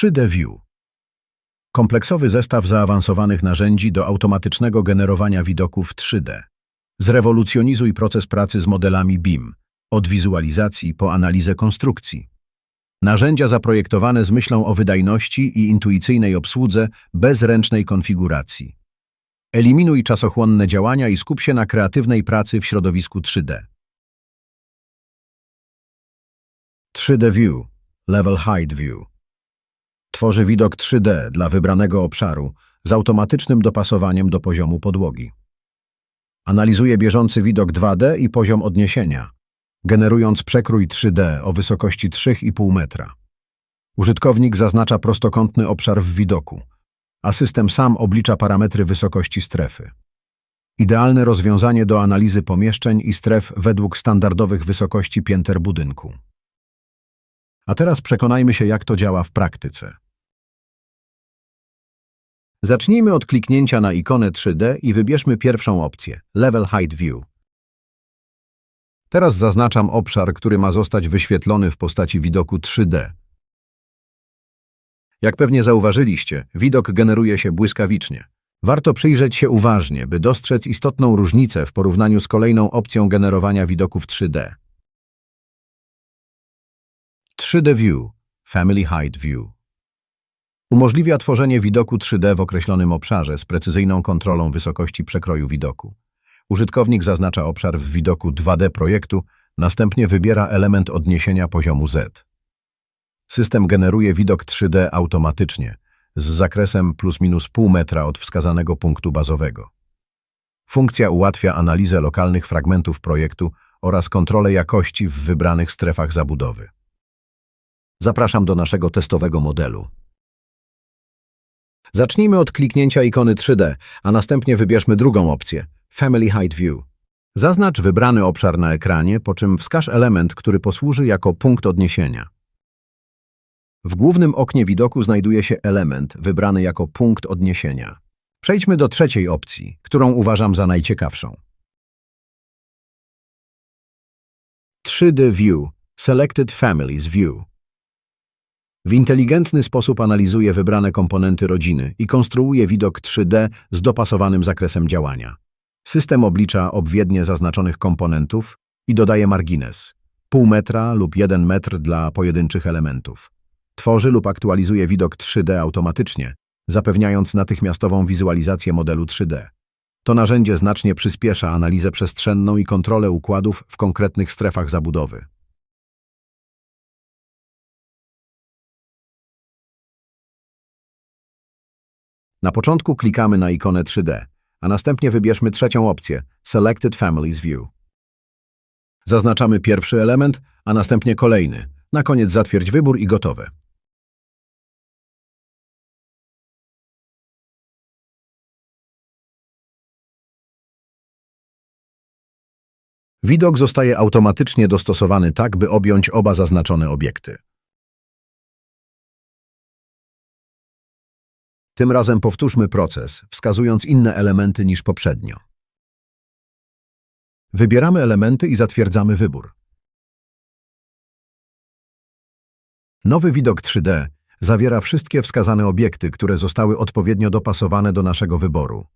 3D View. Kompleksowy zestaw zaawansowanych narzędzi do automatycznego generowania widoków 3D. Zrewolucjonizuj proces pracy z modelami BIM, od wizualizacji po analizę konstrukcji. Narzędzia zaprojektowane z myślą o wydajności i intuicyjnej obsłudze bez ręcznej konfiguracji. Eliminuj czasochłonne działania i skup się na kreatywnej pracy w środowisku 3D. 3D View Level Height View Tworzy widok 3D dla wybranego obszaru z automatycznym dopasowaniem do poziomu podłogi. Analizuje bieżący widok 2D i poziom odniesienia, generując przekrój 3D o wysokości 3,5 metra. Użytkownik zaznacza prostokątny obszar w widoku, a system sam oblicza parametry wysokości strefy. Idealne rozwiązanie do analizy pomieszczeń i stref według standardowych wysokości pięter budynku. A teraz przekonajmy się, jak to działa w praktyce. Zacznijmy od kliknięcia na ikonę 3D i wybierzmy pierwszą opcję – Level Height View. Teraz zaznaczam obszar, który ma zostać wyświetlony w postaci widoku 3D. Jak pewnie zauważyliście, widok generuje się błyskawicznie. Warto przyjrzeć się uważnie, by dostrzec istotną różnicę w porównaniu z kolejną opcją generowania widoków 3D. 3D View Family Height View Umożliwia tworzenie widoku 3D w określonym obszarze z precyzyjną kontrolą wysokości przekroju widoku. Użytkownik zaznacza obszar w widoku 2D projektu, następnie wybiera element odniesienia poziomu Z. System generuje widok 3D automatycznie, z zakresem plus minus pół metra od wskazanego punktu bazowego. Funkcja ułatwia analizę lokalnych fragmentów projektu oraz kontrolę jakości w wybranych strefach zabudowy. Zapraszam do naszego testowego modelu. Zacznijmy od kliknięcia ikony 3D, a następnie wybierzmy drugą opcję – Family Height View. Zaznacz wybrany obszar na ekranie, po czym wskaż element, który posłuży jako punkt odniesienia. W głównym oknie widoku znajduje się element wybrany jako punkt odniesienia. Przejdźmy do trzeciej opcji, którą uważam za najciekawszą. 3D View – Selected Families View w inteligentny sposób analizuje wybrane komponenty rodziny i konstruuje widok 3D z dopasowanym zakresem działania. System oblicza obwiednie zaznaczonych komponentów i dodaje margines pół metra lub 1 metr dla pojedynczych elementów. Tworzy lub aktualizuje widok 3D automatycznie, zapewniając natychmiastową wizualizację modelu 3D. To narzędzie znacznie przyspiesza analizę przestrzenną i kontrolę układów w konkretnych strefach zabudowy. Na początku klikamy na ikonę 3D, a następnie wybierzmy trzecią opcję – Selected Families View. Zaznaczamy pierwszy element, a następnie kolejny. Na koniec zatwierdź wybór i gotowe. Widok zostaje automatycznie dostosowany tak, by objąć oba zaznaczone obiekty. Tym razem powtórzmy proces, wskazując inne elementy niż poprzednio. Wybieramy elementy i zatwierdzamy wybór. Nowy widok 3D zawiera wszystkie wskazane obiekty, które zostały odpowiednio dopasowane do naszego wyboru.